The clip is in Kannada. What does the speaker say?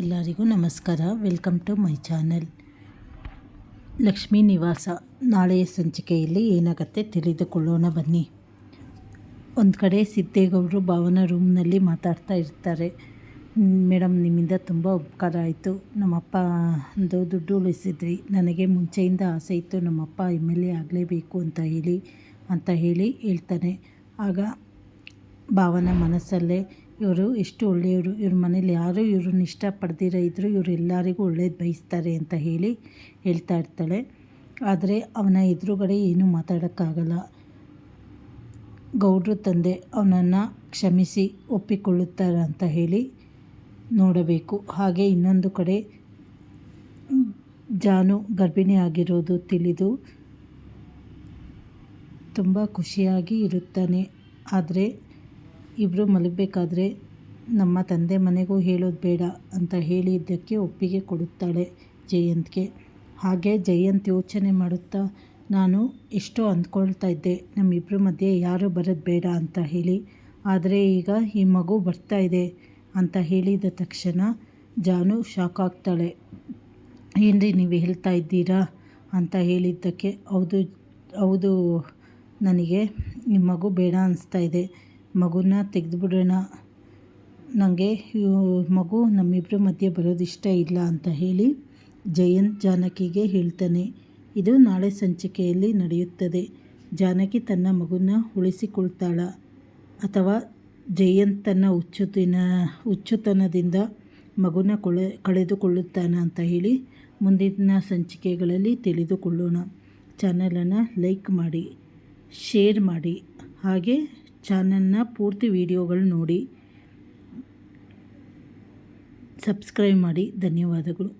ಎಲ್ಲರಿಗೂ ನಮಸ್ಕಾರ. Welcome to my channel Lakshmi Nivasa. ನಾಳೆಯ ಸಂಚಿಕೆಯಲ್ಲಿ ಏನಾಗತ್ತೆ ತಿಳಿದುಕೊಳ್ಳೋಣ ಬನ್ನಿ. ಒಂದು ಕಡೆ ಸಿದ್ದೇಗೌಡರು ಭಾವನ ರೂಮ್ನಲ್ಲಿ ಮಾತಾಡ್ತಾ ಇರ್ತಾರೆ. ಮೇಡಮ್, ನಿಮ್ಮಿಂದ ತುಂಬ ಉಪಕಾರ ಆಯಿತು. ನಮ್ಮಪ್ಪ ಒಂದು ದುಡ್ಡು ಉಳಿಸಿದ್ರಿ ನನಗೆ ಮುಂಚೆಯಿಂದ ಆಸೆ ಇತ್ತು ನಮ್ಮಪ್ಪ ಎಂ ಎಲ್ ಆಗಲೇಬೇಕು ಅಂತ ಹೇಳಿ ಅಂತ ಹೇಳಿ ಹೇಳ್ತಾನೆ. ಆಗ ಭಾವನ ಮನಸ್ಸಲ್ಲೇ ಇವರು ಎಷ್ಟು ಒಳ್ಳೆಯವರು, ಇವ್ರ ಮನೇಲಿ ಯಾರು ಇವ್ರನ್ನ ಇಷ್ಟಪಡ್ದಿರ ಇದ್ದರೂ ಇವರು ಎಲ್ಲರಿಗೂ ಒಳ್ಳೇದು ಬಯಸ್ತಾರೆ ಅಂತ ಹೇಳಿ ಹೇಳ್ತಾ ಇರ್ತಾಳೆ. ಆದರೆ ಅವನ ಎದುರುಗಡೆ ಏನೂ ಮಾತಾಡೋಕ್ಕಾಗಲ್ಲ. ಗೌಡ್ರ ತಂದೆ ಅವನನ್ನು ಕ್ಷಮಿಸಿ ಒಪ್ಪಿಕೊಳ್ಳುತ್ತಾರೆ ಅಂತ ಹೇಳಿ ನೋಡಬೇಕು. ಹಾಗೆ ಇನ್ನೊಂದು ಕಡೆ ಜಾನು ಗರ್ಭಿಣಿ ಆಗಿರೋದು ತಿಳಿದು ತುಂಬ ಖುಷಿಯಾಗಿ ಇರುತ್ತಾನೆ. ಆದರೆ ಇಬ್ಬರು ಮಲಗಬೇಕಾದ್ರೆ ನಮ್ಮ ತಂದೆ ಮನೆಗೂ ಹೇಳೋದು ಬೇಡ ಅಂತ ಹೇಳಿದ್ದಕ್ಕೆ ಒಪ್ಪಿಗೆ ಕೊಡುತ್ತಾಳೆ ಜಯಂತ್ಗೆ. ಹಾಗೆ ಜಯಂತ್ ಯೋಚನೆ ಮಾಡುತ್ತಾ, ನಾನು ಎಷ್ಟೋ ಅಂದ್ಕೊಳ್ತಾ ಇದ್ದೆ ನಮ್ಮಿಬ್ಬರ ಮಧ್ಯೆ ಯಾರೂ ಬರೋದು ಬೇಡ ಅಂತ ಹೇಳಿ. ಆದರೆ ಈಗ ಈ ಮಗು ಬರ್ತಾ ಇದೆ ಅಂತ ಹೇಳಿದ ತಕ್ಷಣ ಜಾನು ಶಾಕ್ ಆಗ್ತಾಳೆ ಏನ್ರಿ ನೀವು ಹೇಳ್ತಾ ಇದ್ದೀರಾ? ಅಂತ ಹೇಳಿದ್ದಕ್ಕೆ, ಹೌದು ಹೌದು, ನನಗೆ ಈ ಮಗು ಬೇಡ ಅನಿಸ್ತಾ ಇದೆ. ಮಗುನ ತೆಗೆದುಬಿಡೋಣ. ನನಗೆ ಮಗು ನಮ್ಮಿಬ್ಬರ ಮಧ್ಯೆ ಬರೋದು ಇಷ್ಟ ಇಲ್ಲ ಅಂತ ಹೇಳಿ ಜಯಂತ್ ಜಾನಕಿಗೆ ಹೇಳ್ತಾನೆ. ಇದು ನಾಳೆ ಸಂಚಿಕೆಯಲ್ಲಿ ನಡೆಯುತ್ತದೆ. ಜಾನಕಿ ತನ್ನ ಮಗುನ ಉಳಿಸಿಕೊಳ್ತಾಳ. ಅಥವಾ ಜಯಂತ್ ತನ್ನ ಹುಚ್ಚುತಿನ, ಹುಚ್ಚುತನದಿಂದ ಮಗುನ ಕೊಳೆ, ಕಳೆದುಕೊಳ್ಳುತ್ತಾನ ಅಂತ ಹೇಳಿ ಮುಂದಿನ ಸಂಚಿಕೆಗಳಲ್ಲಿ ತಿಳಿದುಕೊಳ್ಳೋಣ. ಚಾನಲನ್ನು ಲೈಕ್ ಮಾಡಿ, ಶೇರ್ ಮಾಡಿ. ಹಾಗೆ ಚಾನಲ್ನ ಪೂರ್ತಿ ವಿಡಿಯೋಗಳು ನೋಡಿ. ಸಬ್ಸ್ಕ್ರೈಬ್ ಮಾಡಿ. ಧನ್ಯವಾದಗಳು.